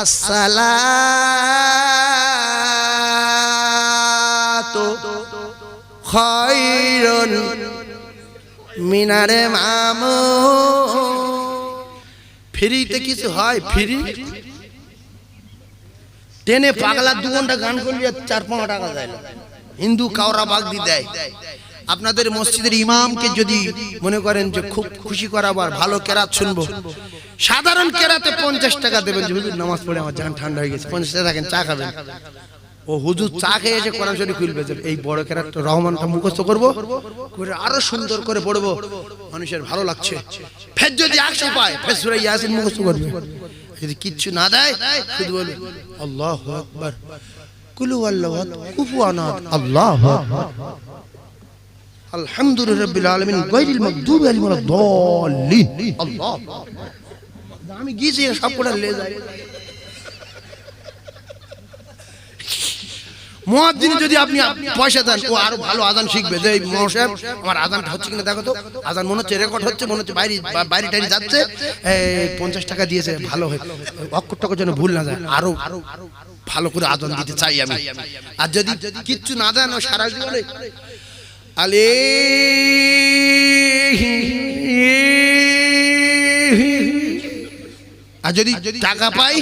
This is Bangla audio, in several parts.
আসসালাতু খায়রুন মিনারে মামু। ফ্রিতে কিছু হয়? ফ্রি? টেনে পাগলা দু ঘণ্টা গান করলে চার পাঁচ টাকা দেয়। হিন্দু কাওরা বাগদি দেয়। আপনাদের মসজিদের ইমামকে যদি মনে করেন যে খুব খুশি করাবো আর ভালো কেরাত শুনব। সাধারণ কেরাতে পঞ্চাশ টাকা দেবেন নামাজ পড়ে আমার জান ঠান্ডা হয়ে গেছে, পঞ্চাশ টাকা চা খাবেন। ও হুজুর, চা খেয়ে এসে কোরআন শরীফ খুলবে এই বড় কেরাত রহমানটা মুখস্থ করব, করে আরও সুন্দর করে পড়ব। মানুষের ভালো লাগছে। ফের যদি একশো পায়, ফের সুরে ইয়াসিন মুখস্থ করবে। যদি কিচ্ছু না দেয়, শুধু বলবে আল্লাহ আকবার। কুলু আল্লাহ কুফু আনাদ, আল্লাহ যদি আপনি পয়সা দেন, ও আরও ভালো আজান শিখবে। যে মহাশয়, আমার আজানটা হচ্ছে কিনা দেখো তো। আজান মনে হচ্ছে রেকর্ড হচ্ছে, মনে হচ্ছে বাইরে বাইরে টাইরে যাচ্ছে। পঞ্চাশ টাকা দিয়েছে, ভালো হয় অক্ষর টক্ষর যেন ভুল না যায়, আরও ভালো করে আজান দিতে চাই আমি। আর যদি কিচ্ছু না দেন সারা জীবনে আলে আর যদি টাকা পাই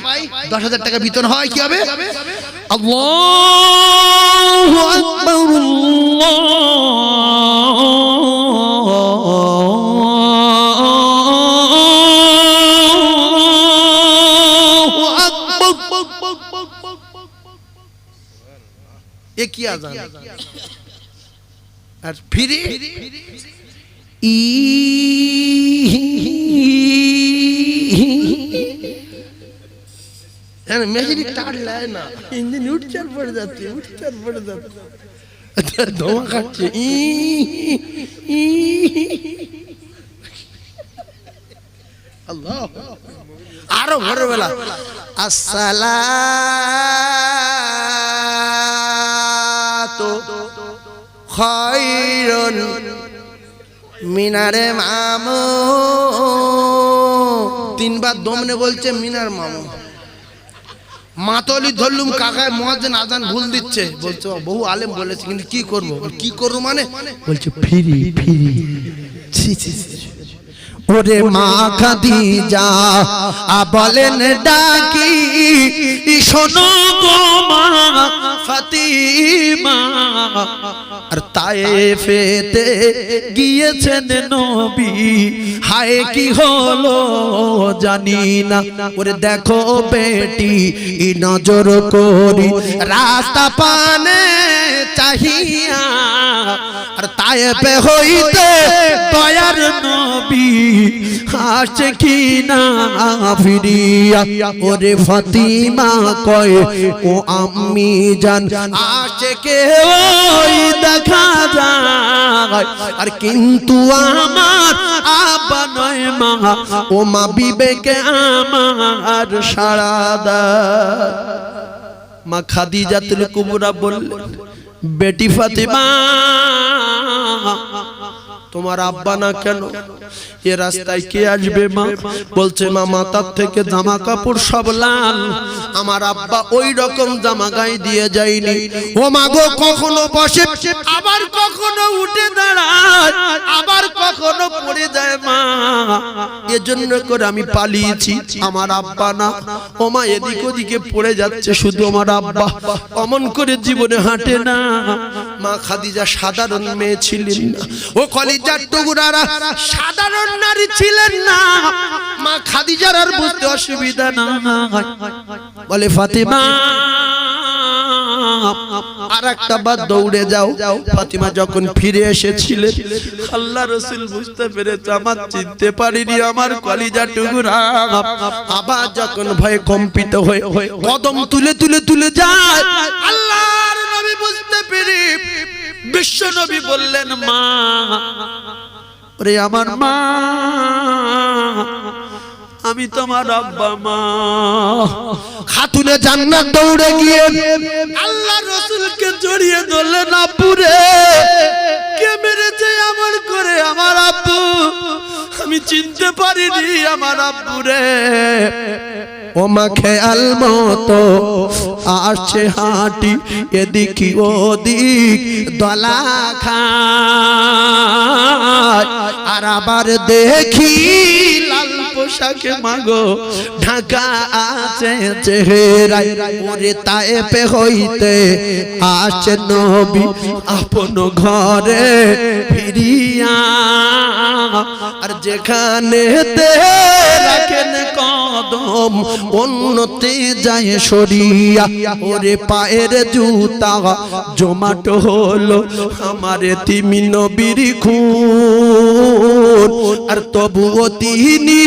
দশ হাজার টাকা বিতরণ হয় কি হবে? কি আজান? আর ফিরে ই মেশিনি টাড়লায় না ইঞ্জিন উঠচার পড়ে যাচ্ছে উঠচার পড়ে যাচ্ছে ধোঁয়া খাচ্ছে ই আল্লাহ আরও ভোরবেলা আসসালাতু খায়রুন মিনারে মামু। তিনবার দমনে বলছে মিনার মামু। মাতলি ধরলুম কাকায় মহাজন আজান ভুল দিচ্ছে। বলছে বহু আলেম বলেছে কিন্তু কি করব? কি করব মানে? বলছে ফিরি ফিরি। ছি ছি। ওরে মা খাদিজা আ বলেন ডাকি শোনো গো মা ফাতিমা। আর তায়ে তায়েফেতে গিয়েছেন নবী হায় কি হলো জানি না। ওরে দেখো বেটি ই নজর করি রাস্তা পানে চাহিয়া। আর তায়েফে হইতে তয়ার নবী। আসছে কি না ফিরিয়া ওরে ফাতিমা কয়, ও আমি জান, আসছে কে ওই দেখা যায়। আর কিন্তু আমার আব্বা নয় মা, ও মা বিবেকে আমার সারা মা খাদিজাতুল কুবরা বললেন, বেটি ফাতিমা তোমার আব্বা না কেন? এ রাস্তায় কে আসবে মা? বলছে মা মাথার থেকে জামা কাপড় সব লাল। আমার আব্বা ওই রকম জামা গায়ে দিয়ে যায়নি। ও মা গো, কখনো বসে, আবার কখনো উঠে দাঁড়ায়, আবার কখনো পড়ে যায় মা। এজন্য করে আমি পালিয়েছি, আমার আব্বা না। ও মা, এদিক ওদিকে পড়ে যাচ্ছে শুধু আমার আব্বা। অমন করে জীবনে হাঁটে না। মা খাদিজা সাধারণ মেয়ে ছিলেন ও টুকুরারা সাধারণ নারী ছিলেন না, মা খাদিজার আর বুঝতে অসুবিধা না বলে, ফাতেমা আর একটা দৌড়ে যাও। ফাতিমা যখন ফিরে এসেছিলেন, আল্লাহ রসুল বুঝতে পেরেছে, আমার চিনতে পারিনি আমার কলিজা টুকুরা। আবার যখন ভয়ে কম্পিত হয়ে কদম তুলে তুলে তুলে যায় বুঝতে পেরে বিশ্ব নবী বললেন মা ওরে আমার মা আমি তোমার আব্বা মা। খাতুনে জান্নাত দৌড়ে গিয়ে আল্লাহ রসুলকে জড়িয়ে ধরলেন আব্বুরে। কে মেরেছে আমার করে আমার আব্বু? আমি চিনতে পারিনি আমার আব্বুরে। ও মা খেয়াল মতো আসছে হাঁটি এদিক ওদিক দলা খা আর আবার দেখি লাল পোশাকে মাগো। ঢাকা আছে চেহারায়, ওরে তায়েপে হইতে আসছে নবী আপন ঘরে ফিরিয়া। আর যেখানে রাখেন কদম, উন্নতি যায় সরিয়া। ওরে পায়ের জুতা জমাট হলো আমারে তিমি নবীর খুন। আর তবুও তিনি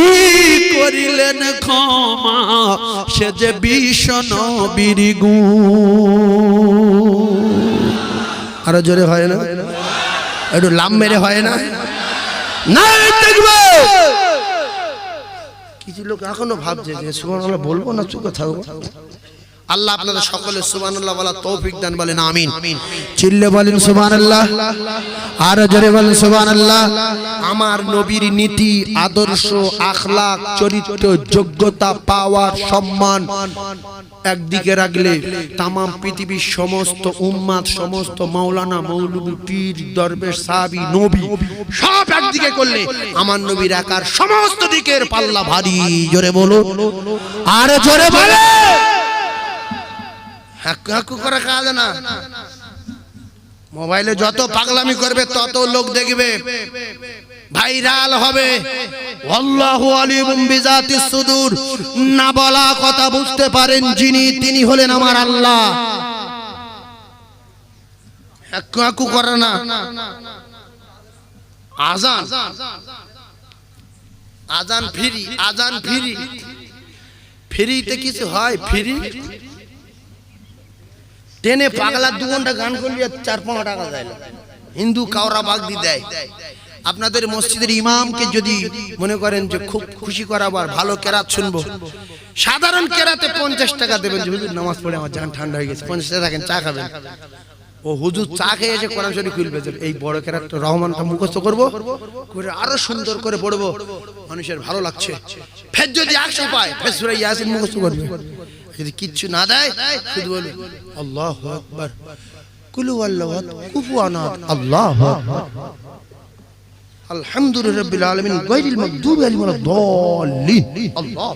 করিলেন ক্ষমা, সে যে বিষণ বিরিগু। আরও জোরে হয় না? একটু লাম মেরে হয় না? কিছু লোক এখনও ভাবছে যে সুবর্ণ বলব না চুকে থাকব? আল্লাহ আপনাদের সকলে সুবহানাল্লাহ বলা তৌফিক দান বলেন আমিন। চিল্লে বলেন সুবহানাল্লাহ আর জোরে বলেন সুবহানাল্লাহ। আমার নবীর নীতি আদর্শ আখলাক চরিত্র যোগ্যতা পাওয়ার সম্মান একদিকে রাখলে তামাম পৃথিবীর সমস্ত উম্মাদ সমস্ত মাওলানা মৌলবী পীর দরবেশ সাহাবী নবী সব একদিকে করলে আমার নবীর একার সমস্ত দিকের পাল্লা ভারী। জোরে বলো আর জোরে বলে হাক্কু হাক্কু করে কাজ না। মোবাইলে যত পাগলামি করবে, তত লোক দেখবে। ভাইরাল হবে। আল্লাহু আলিমুম বিজাতিস সুদূর। না বলা কথা বুঝতে পারেন যিনি, তিনি হলেন আমার আল্লাহ। হাক্কু হাক্কু করে না। আজান। আজান ফ্রি আজান ফ্রি। ফ্রিতে কিছু হয়? ফ্রি? ট্রেনে পাগলা দু ঘণ্টা গান করলে চার পাঁচ টাকা দেয় না। হিন্দু কাওরা বাগদি দেয়। আপনাদের মসজিদের ইমামকে যদি মনে করেন যে খুব খুশি করাবার ভালো কেরাত শুনব সাধারণ কেরাতে পঞ্চাশ টাকা দেবেন যে হুজুর নামাজ পড়ে আমার জান ঠান্ডা হয়ে গেছে। পঞ্চাশ টাকা রাখেন চা খাবেন। ও হুজুর চা খেয়ে এসে কোরআন শরীফ খুলবে। যে এই বড় কেরাত রহমানটা মুখস্থ করব করে আরও সুন্দর করে পড়ব। মানুষের ভালো লাগছে। ফের যদি একশো পায় ফের সুরে ইয়াসিন মুখস্থ করবে। যদি কিচ্ছু না দেয়, শুধু বলবে, আল্লাহ আকবার। কুলু আল্লাহ কুফুয়ানাত আল্লাহ আলহামদুলিল্লাহ রাব্বিল আলামিন, গায়রিল মাগদুবি আলাইহিম ওয়ালাদ-দাল্লিন আল্লাহ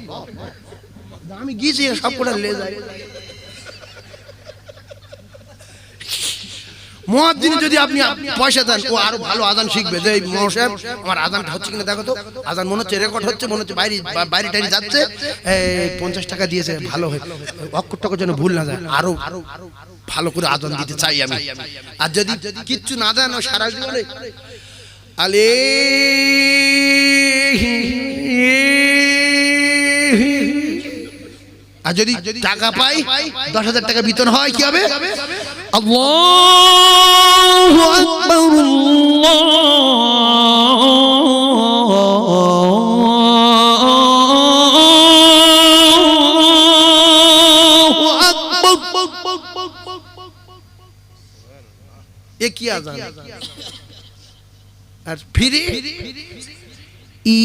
আমি গিয়েছি সব লে যায় মুয়াজ্জিন যদি আপনি পয়সা দেন ও আরও ভালো আজান শিখবে। যে এই মহাশয় আমার আজানটা হচ্ছে কিনা দেখো তো। আজান মনে হচ্ছে রেকর্ড হচ্ছে মনে হচ্ছে বাইরে বাইরে টাইরে যাচ্ছে। এই পঞ্চাশ টাকা দিয়েছে ভালো হয় অক্ষর টক্ষর যেন ভুল না যায়। আরও ভালো করে আজান দিতে চাই আমি। আর যদি কিচ্ছু না দেন ও সারা জীবনে আলে আর যদি টাকা পাই দশ হাজার টাকা বেতন হয় কি হবে? আল্লাহু আকবার আল্লাহু আকবার এ কি আজান? আর ফিরে? ই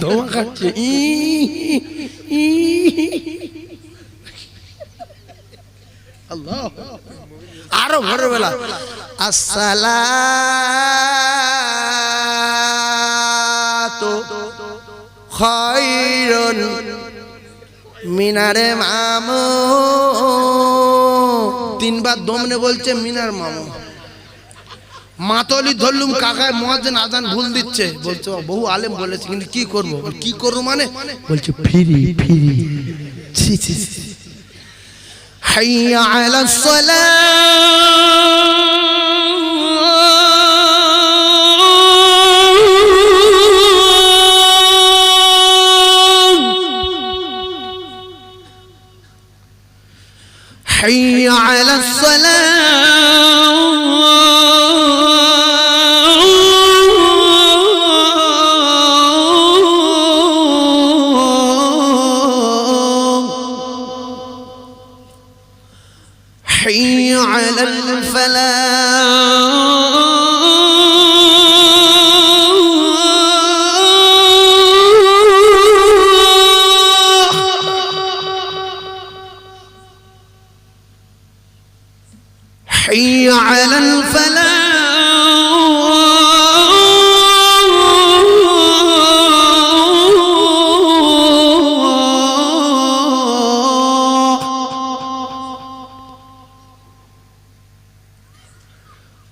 ধোঁয়া খাচ্ছে আল্লাহ আরও ভোরবেলা আসসালাতু খায়রুন মিনারে মামু তিনবার দমনে বলছে মিনার মামু মাতলি ধরলুম কাকায় মহাজন আজান ভুল দিচ্ছে। বলছে বহু আলেম বলেছে কিন্তু কি করব? কি করব মানে? বলছে ফিরি ফিরি। ছি ছি। হাইয়া আলা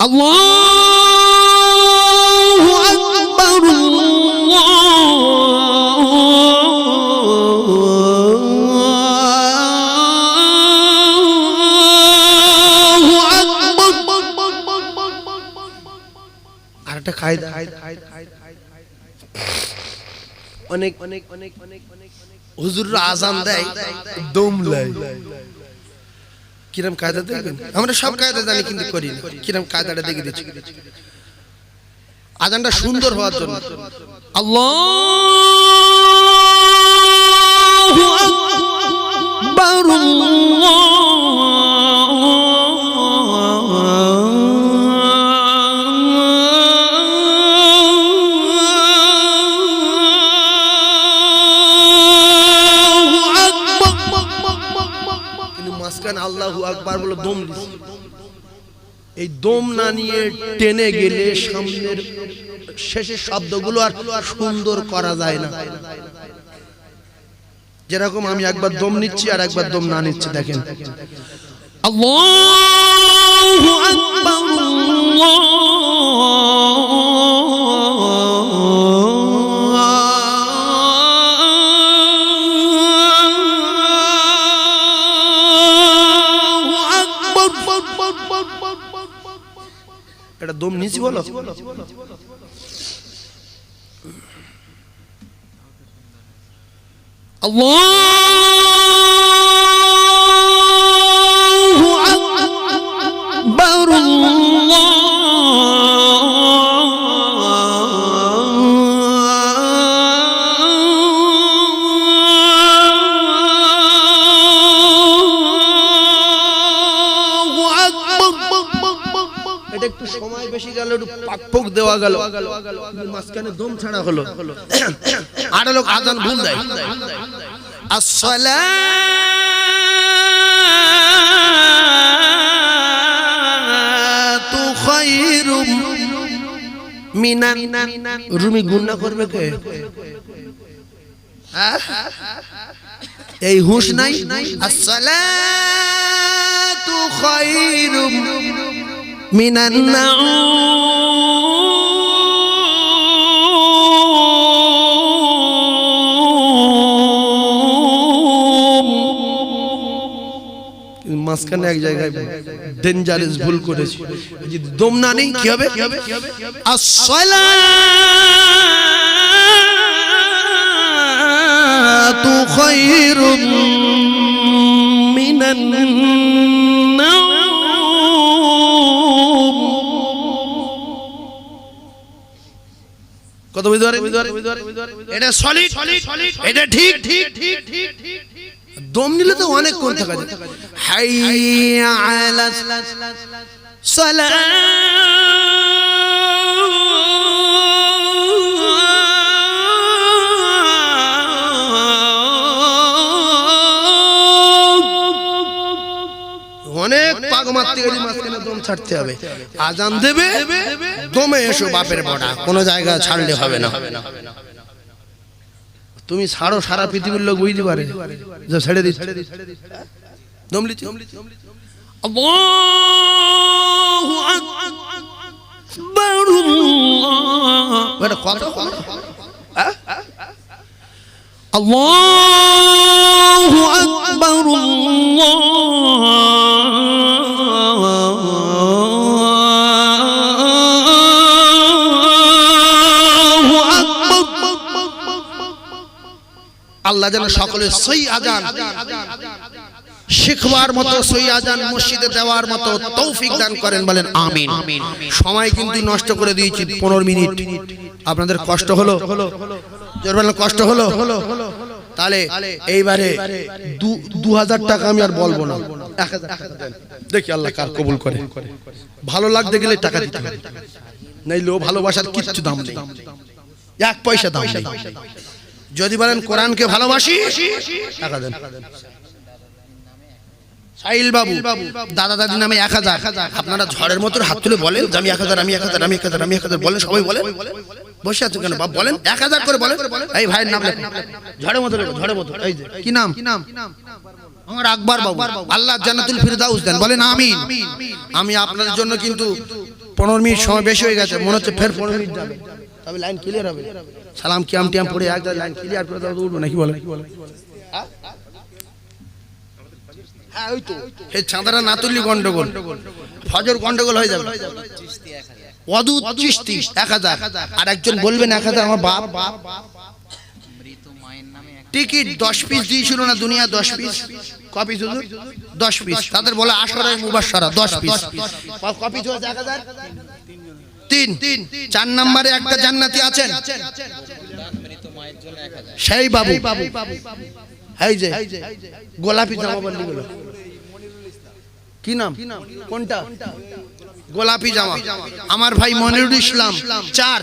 الله أكبر الله أكبر আরেকটা কায়দা অনেক অনেক অনেক অনেক অনেক হুজুররা আজান দেয় দম লাই কিরম কায়দা দেখবেন? আমরা সব কায়দা জানি, কিন্তু করি না কিরম কায়দাটা দেখে দিচ্ছি। আজানটা সুন্দর হওয়ার জন্য। আল্লাহু এই দম না নিয়ে টেনে গেলে সামনের শেষের শব্দগুলো আর সুন্দর করা যায় না। যেরকম আমি একবার দম নিচ্ছি আর একবার দম না নিচ্ছি, দেখেন। আল্লাহু আকবার, আল্লাহু দম নিয়েছি বলো। আল্লাহু! গেল পাকপক দেওয়া গেল। মাঝখানে দম ছাড়া হলো। আর লোক, আজান ভুল দেয়। মিনান। রুমি গুন্না করবে হ্যাঁ? এই হুঁশ নাই? আসসালাতু খায়রুম মিনান নাউম মাঝখানে এক জায়গায় ডেঞ্জারাস ভুল করেছি। যদি দম না নেই, কি হবে? আসসালাতু খায়রুম মিনান বুঝতে এটা সলিড এটা ঠিক ঠিক ঠিক ঠিক ঠিক দম নিলে তো অনেক কোন থাকা যায় হাইয়া আলা অনেক পাগ মারতে ছাড়তে হবে আজান দেবে দমে এসো বাপের বড়া কোনো জায়গা ছাড়লে হবে না তুমি ছাড়ো সারা পৃথিবীর লোক বুঝতে পারে যে ছেড়ে দিচ্ছে দম লিচ্ছি আল্লাহু আকবার কত الله أكبر الله আল্লাহ যেন সকলের সই আজান শিখবার মতো সই আজান মসজিদে দেওয়ার মতো তৌফিক দান করেন বলেন আমিন। সময় কিন্তু নষ্ট করে দিয়েছি পনেরো মিনিট। আপনাদের কষ্ট হলো? কষ্ট হলো? তাহলে এইবারে দু- হাজার টাকা আমি আর বলব না। দেখি আল্লাহ কার কবুল করে। ভালো লাগতে গেলে টাকা দিতে হবে। নাইলে ভালোবাসার কিচ্ছু দাম নেই। এক পয়সা দাম নেই। যদি বলেন কোরআনকে ভালোবাসি টাকা দেন। সাইল বাবু দাদা দাদি নামে এক হাজার। আপনারা ঝড়ের মতো হাত তুলে বলেন আমি এক হাজার আমি এক হাজার আমি এক হাজার আমি এক হাজার বলেন সবাই বলেন। বসে আছেন কেন? বাপ বলেন এক হাজার করে বলেন। এই ভাইয়ের নাম। ঝড়ের মতো ঝড়ের মতো এই যে, কি নাম? কি নাম? আমার আকবর বাবু। আল্লাহ জান্নাতুল ফিরদাউস দেন। বলেন আমিন। আমি আপনাদের জন্য কিন্তু পনেরো মিনিট সময় বেশি হয়ে গেছে। মনে হচ্ছে ফের পনেরো মিনিট যাবে। তবে লাইন ক্লিয়ার হবে। সালাম কিয়াম টিয়াম পড়ে একদম লাইন ক্লিয়ার করে দাও উঠবো নাকি বলে? হ্যাঁ ওই তো। হে চাঁদারা না তুললি গন্ডগোল। ফজর গন্ডগোল হয়ে যাবে। অদূত চিস্তি এক হাজার। আর একজন বলবেন এক হাজার আমার বাপ। টিকিট দশ পিস দিয়েছিল না দুনিয়া দশ পিস কপি শুধু দশ পিস তাদের বলে আসরে মুবাসারা দশ পিস কপি চলছে এক হাজার? তিন। চার নম্বরে একটা জান্নাতি আছেন। সেই বাবু। এই যে, গোলাপি জামা গুলো কি নাম? কোনটা? গোলাপি জামা। আমার ভাই মনিরুল ইসলাম। চার।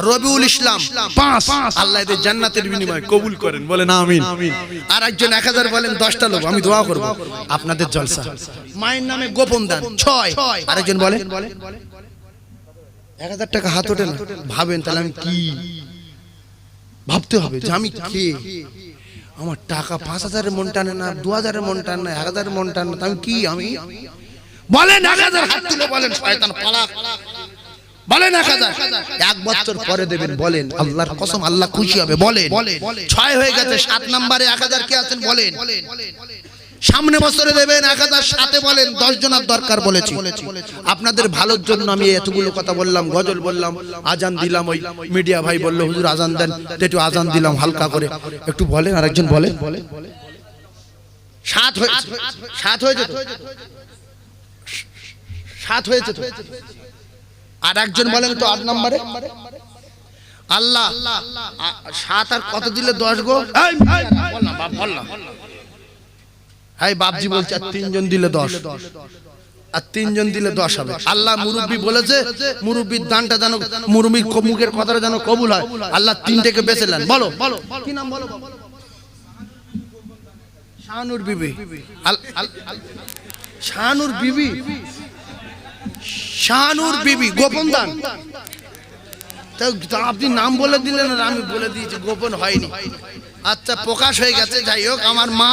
রবিউল ইসলাম। পাঁচ। আল্লাহ জান্নাতের বিনিময় কবুল করেন। বলেন আমিন। আর একজন এক হাজার বলেন, দশটা লোক, আমি দোয়া করব। আপনাদের জলসা। মায়ের নামে গোপন দান। ছয়। আরেকজন বলে এক হাজার টাকা হাত ওঠে না। ভাবেন তাহলে আমি কি? ভাবতে হবে যে আমি কে? আমার টাকা পাঁচ হাজারের মন টানে না দু হাজারের মন টানে না এক হাজারের মন টানে না আমি কি আমি? বলেন এক হাজার হাত তুলে বলেন শয়তান পালাক। বলেন এক হাজার। এক বছর পরে দেবেন বলেন আল্লাহর কসম আল্লাহ খুশি হবে বলেন। ছয় হয়ে গেছে সাত নম্বরে এক হাজার কে আছেন বলেন। সামনে বছরে দেবেন এক হাজার সাথে বলেন দশ জনের দরকার বলেছি। আপনাদের ভালোর জন্য আমি এতগুলো কথা বললাম গজল বললাম আজান দিলাম ওই মিডিয়া ভাই বলল হুজুর আজান দেন। একটু আজান দিলাম হালকা করে। একটু বলেন আরেকজন বলেন। সাত হয়েছে সাত হয়েছে সাত হয়েছে আর একজন বলেন তো আট নম্বরে? আল্লাহ সাত আর কত দিলে দশ গো? এই, বল না, বল না। হাই বাপজি বলছে আর তিনজন দিলে দশ। আর তিনজন দিলে দশ হবে। আল্লাহ মুরব্বী বলেছে মুরব্বীর দানটা যেন মুরব্বীর মুখের কথাটা যেন কবুল হয়। আল্লাহ তিনটেকে বেঁচে নেন। বলো। বলো কি নাম বলো? শাহানুর বিবি। শাহানুর বিবি। শাহানুর বিবি। গোপন দান। আপনি নাম বলে দিলেন আর আমি বলে দিয়েছি গোপন হয়নি। আচ্ছা প্রকাশ হয়ে গেছে যাই হোক আমার মা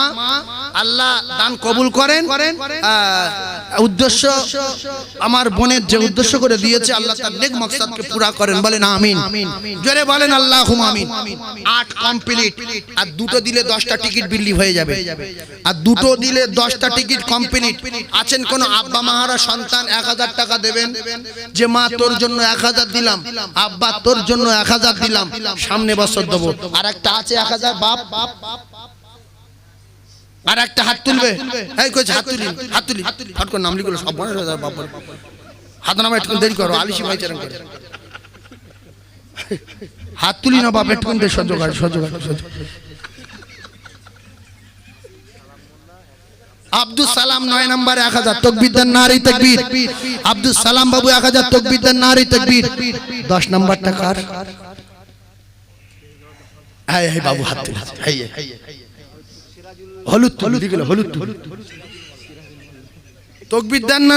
আল্লাহ দান কবুল করেন। উদ্দেশ্য আমার বোনের যে উদ্দেশ্য করে দিয়েছে, আল্লাহ তার নেক মকসাদকে পুরা করেন, বলেন আমিন। জোরে বলেন আল্লাহ আমিন। আট কমপ্লিট আর দুটো দিলে দশটা টিকিট বিল্লি হয়ে যাবে। আর দুটো দিলে দশটা টিকিট কমপ্লিট আছেন কোন আব্বা মাহারা সন্তান, এক হাজার টাকা দেবেন? যে মা, তোর জন্য এক হাজার দিলাম। আব্বা, তোর জন্য এক হাজার দিলাম। সামনে বছর দেবো। আর একটা আছে এক হাজার বাপ বাপ বাপ। আর একটা হাত তুলবে। এই কইছে হাত তুলি হাত তুলি। করে নাম লিখলো সব মনে হয়ে হাত নামা একটু দেরি করো আলিশি ভাই চারণ করে। হাত তুলি না বাপ একটু দেরি সহ্য করে সহ্য করে সহ্য আব্দুল সালাম নয় নম্বর এক হাজার তকবিদ্যার নারী তকবির। আব্দুল সালাম বাবু এক হাজার তকবিদ্যার নারী তকবির। দশ নম্বর টাকার হ্যাঁ হ্যাঁ বাবু হাত তুলে। হ্যাঁ হলুদ হলুদ গেল হলুদ তকবির দেন না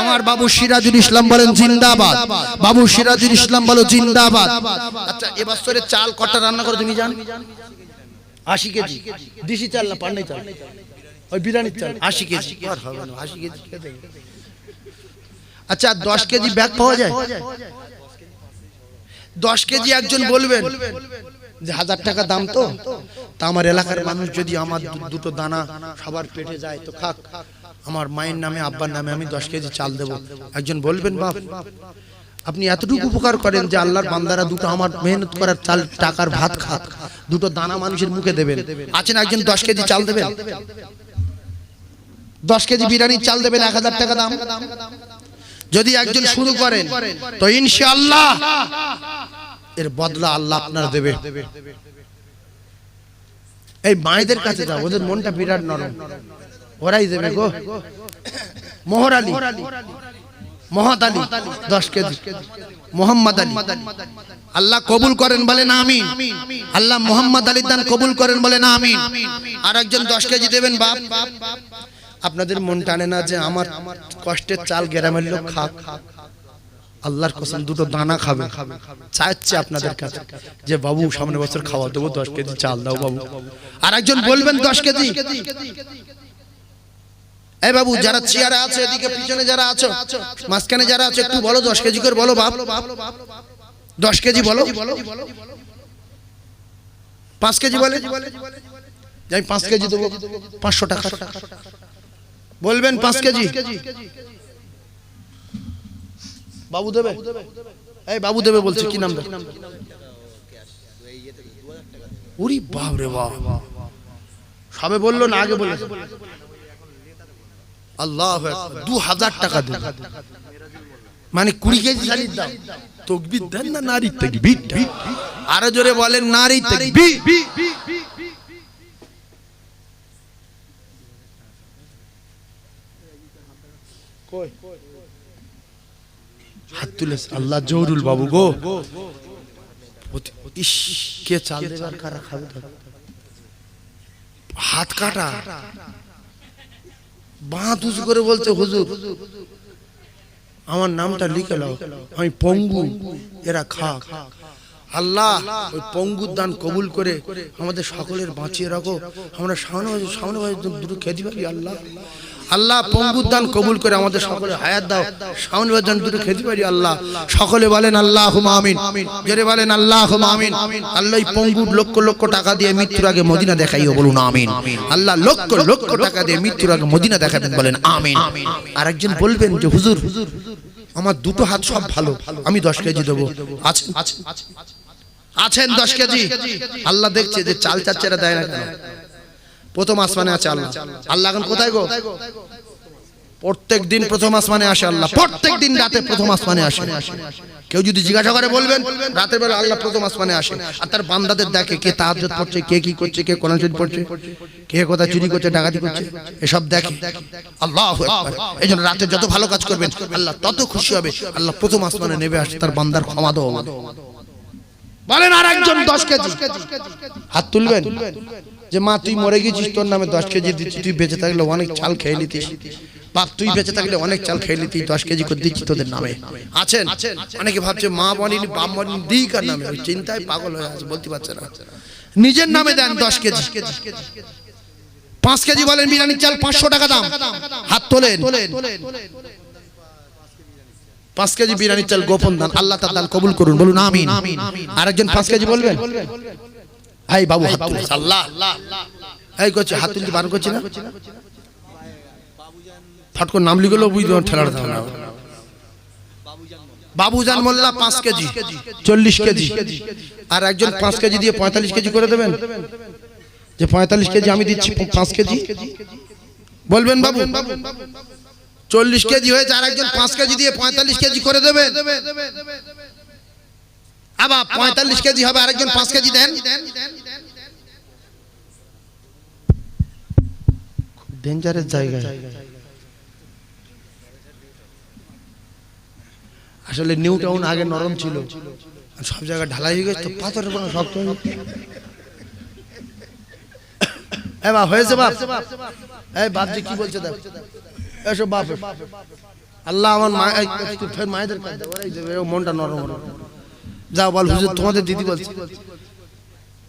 আমার বাবু সিরাজুল ইসলাম বলেন জিন্দাবাদ। বাবু সিরাজুল ইসলাম বলো জিন্দাবাদ। আচ্ছা এবছরে চাল কটা রান্না করে তুমি জান? আশি কেজি। দিশি চাল না পান্ডাই চাল? ওই বিরিয়ানির চাল। আশি কেজি। আশি কেজি। আচ্ছা দশ কেজি ব্যাগ পাওয়া যায়? দশ কেজি একজন বলবেন। যে হাজার টাকা দাম তো, তা আমার এলাকার মানুষ যদি আমার দুটো দানা সবার পেটে যায়, তো খাক। আমার মায়ের নামে, আব্বার নামে আমি দশ কেজি চাল দেব। একজন বলবেন, বাপ, আপনি এতটুকু উপকার করেন যে আল্লাহর বান্দারা দুটো আমার মেহনত করার চাল, টাকার ভাত খাক। দুটো দানা মানুষের মুখে দেবেন। আছেন একজন দশ কেজি চাল দেবেন? দশ কেজি বিরিয়ানির চাল দেবেন, এক হাজার টাকা দাম? যদি একজন শুরু করেন, তো ইনশাআল্লাহ এর বদলা আল্লাহ আপনার দেবে। এই মায়েদের কাছে যাও, ওদের মনটা বিরাট নরম। ওরাই দেবে গো। মোহর আলী, মহৎ আলী, দশ কেজি। মোহাম্মদ আলী। আল্লাহ কবুল করেন বলে না আমিন। আল্লাহ মোহাম্মদ আলীর দান কবুল করেন বলে না আমিন। আর একজন দশ কেজি দেবেন বাপ। আপনাদের মন টানে না যে আমার কষ্টের চাল গ্রামের লোক খাক খাক। আল্লাহর কসম দুটো দানা খাবে। চাইছে আপনাদের কাছে যে বাবু সামনে বছর খাওয়া দেবো দশ কেজি চাল দাও বাবু। আর একজন বলবেন দশ কেজি। এই বাবু যারা চেয়ারে আছে এদিকে পিছনে যারা আছো মাঝখানে যারা আছে একটু বলো দশ কেজি করে বলো বাপ। দশ কেজি বলো। পাঁচ কেজি বলে? আমি পাঁচ কেজি দেবো পাঁচশো টাকা। বলবেন পাঁচ কেজি। বাবু দেবে? এই বাবু দেবে বলছে, কি নাম উরি বাপ রে বাপ। সবে বলল না, আগে বলে আল্লাহ দু হাজার টাকা দেবে মানে কুড়ি কেজি শাড়ির দাম। তকবির দেন না নারী তকবির? আরও জোরে বলেন নারী তকবির। হাত তুলে আল্লাহ জহুরুল বাবু গো। কে চাল কারা খাবে? হাত কাটা। বাঁধ উঁচু করে বলছে, হুজুর, আমার নামটা লিখে নাও। আমি পঙ্গু, এরা খা আল্লাহ, ওই পঙ্গুর দান কবুল করে আমাদের সকলের বাঁচিয়ে রাখো। আমরা সামনে সামনে দুটো খেতে পারি, আল্লাহ। আল্লাহ পঙ্গুর দান কবুল করে আমাদের সকলে হায়াত দাও। সামনে বাজান দুটো খেতে পারি আল্লাহ। সকলে বলেন আল্লাহ আমিন। জোরে বলেন আল্লাহ আমিন। আল্লাহ পঙ্গুর লক্ষ লক্ষ টাকা দিয়ে মৃত্যুর আগে মদিনা দেখাইও বলুন আমিন। আল্লাহ লক্ষ লক্ষ টাকা দিয়ে মৃত্যুর আগে মদিনা দেখাবেন বলেন আমিন। আর একজন বলবেন যে হুজুর আমার দুটো হাত সব ভালো আমি দশ কেজি দেবো। আছেন? আছেন দশ কেজি? আল্লাহ দেখছে যে চাল চাচ্ছেরা দেয় না কেন? প্রথম আসমানে আছে আল্লাহ। আল্লাহ এখন কোথায় গো? প্রত্যেক দিন প্রথম আসমানে আসে আল্লাহ। প্রত্যেক দিন রাতে প্রথম আসমানে আসে। কেউ যদি জিজ্ঞাসা করে বলবেন, রাতের বেলা আল্লাহ প্রথম আসমানে আসে। আর তার বান্দাদের দেখে কে তাহাজ্জুদ পড়ছে, কে কি করছে, কে কোরআন শরীফ পড়ছে, কে কোথায় চুরি করছে, ডাকাতি করছে, এসব দেখে। আল্লাহ এই জন্য রাতে যত ভালো কাজ করবেন, আল্লাহ তত খুশি হবে। আল্লাহ প্রথম আসমানে নেবে আসে তার বান্দার ক্ষমা দেওয়া বলেন আর একজন দশ কেজি। হাত তুলবেন? যে মা তুই মরে গেছিস তোর নামে দশ কেজি দিচ্ছি তুই বেঁচে থাকলে অনেক চাল খেয়ে নিতিস। বাপ তুই বেঁচে থাকলে অনেক চাল খেয়ে নিতি দশ কেজি করে দিচ্ছি তোদের নামে। আছেন? অনেকে ভাবছে মা বনিনি বাপ বনিনি দিই কার নামে। ওই চিন্তায় পাগল হয়ে আছে বলতে পারছে না। নিজের নামে দেন দশ কেজি। পাঁচ কেজি বলেন বিরিয়ানির চাল পাঁচশো টাকা দাম। হাত তোলেন। পাঁচ কেজি বিরিয়ানির চাল গোপন দান। আল্লাহ তার দান কবুল করুন বলুন আমিন। আরেকজন পাঁচ কেজি বলবেন। হাই বাবু হাত আল্লাহ এই করছে হাত তুলতে বার করছি না? ফট করে নাম লিখলো বুঝতে ঠেলার না বাবুজান মোল্লা পাঁচ কেজি চল্লিশ কেজি। আর একজন পাঁচ কেজি দিয়ে পঁয়তাল্লিশ কেজি করে দেবেন? যে পঁয়তাল্লিশ কেজি আমি দিচ্ছি পাঁচ কেজি? বলবেন বাবু। চল্লিশ কেজি হয়েছে আর একজন পাঁচ কেজি দিয়ে পঁয়তাল্লিশ কেজি করে দেবে আবার পঁয়তাল্লিশ কেজি হবে আরেকজন পাঁচ কেজি দেন। ডেঞ্জারের জায়গায়। আসলে নিউ টাউন আগে নরম ছিল। সব জায়গায় ঢালাই হয়ে গেছে পাথরের কোনো শক্ত এ বাপ। হয়েছে বাপ। এই বাপ যে কি বলছে দেখ। এসব বাপ। আল্লাহ আমার মা মায়েদের মনটা নরম হলো যাও বল হুজুর তোমাদের দিদি বলছে।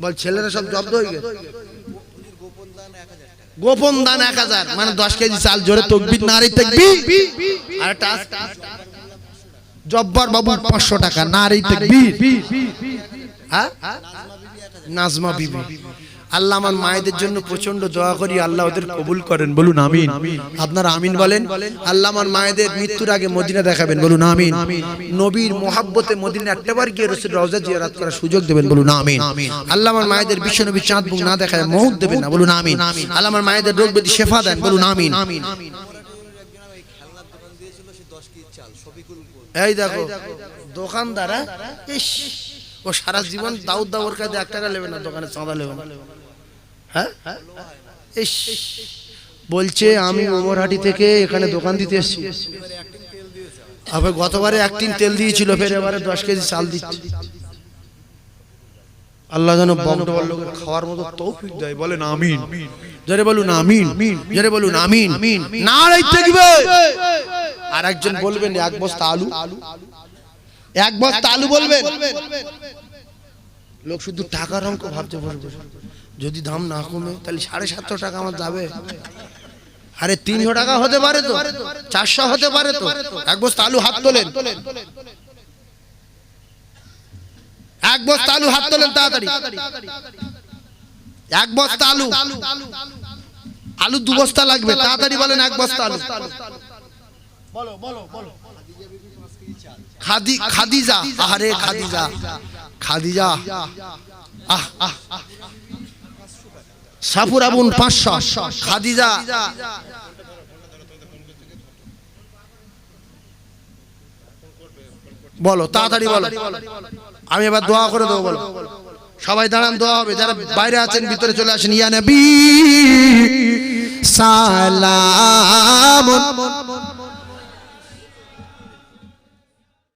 বল ছেলেরা সব জব্দ হয়ে গেছে। গোপন দান এক হাজার মানে দশ কেজি চাল জোরে তকবির নারী তকবি। আর জব্বার বাবু পাঁচশো টাকা নারী তকবি। হ্যাঁ? নাজমা বিবি। আল্লাহ আমার মায়েদের জন্য প্রচণ্ড দোয়া করি আল্লাহ ওদের কবুল করেন। বলুন আমিন। আপনারা আমিন বলেন। আল্লাহ আমার মায়েদের মৃত্যুর আগে মদিনা দেখাবেন। বলুন আমিন। নবীর মোহাব্বতে মদিনা একটাবার গিয়ে রসুল রওজা জিয়ারাত করার সুযোগ দেবেন। বলুন আমিন। আল্লাহ আমার মায়েদের বিশ্ব নবী চাঁদ মুখ না দেখায় মহুদ দেবেন না। বলুন আমিন। আল্লাহ আমার মায়েদের রোগ ব্যাধি শেফা দেন। বলুন আমিন। এই দেখো দোকানদার হ্যাঁ? ইস ও সারা জীবন দাউদ দাউর কাছে এক টাকা নেবে না দোকানে চাঁদা নেবে না। হ্যাঁ? ইস, বলছে আমি ওমরহাটি থেকে এখানে দোকান দিতে এসেছি। আবার গতবারে এক টিন তেল দিয়েছিল, ফের এবারে দশ কেজি চাল দিচ্ছে। আল্লাহ যেন বংটবল লোকের খাওয়ার মতো তৌফিক দেয়, বলেন আমিন। জোরে বলুন আমিন। জোরে বলুন আমিন। নারাই থাকবে আর একজন বলবেন, এক বস্তা আলু। এক বস্তা আলু বলবেন। লোক শুধু টাকার অঙ্ক ভাবতে পারবে যদি দাম না কমে তাহলে সাড়ে সাতশো টাকা আমার যাবে। আরে তিনশো টাকা হতে পারে তো চারশো হতে পারে তো। এক বস্তা আলু হাত তোলেন। এক বস্তা আলু হাত তোলেন তাড়াতাড়ি। এক বস্তা আলু। আলু দু বস্তা লাগবে তাড়াতাড়ি বলেন এক বস্তা আলু। বলো বলো বলো। খাদি খাদিজা। আরে খাদিজা। খাদিজা। আহ আহ। সাপুর আবুন পাঁচশো। খাদিজা। বলো তাড়াতাড়ি বলো। আমি এবার দোয়া করে দেবো বলো। সবাই দাঁড়ান দোয়া হবে। যারা বাইরে আছেন ভিতরে চলে আসেন। ইয়া নবী সালাম।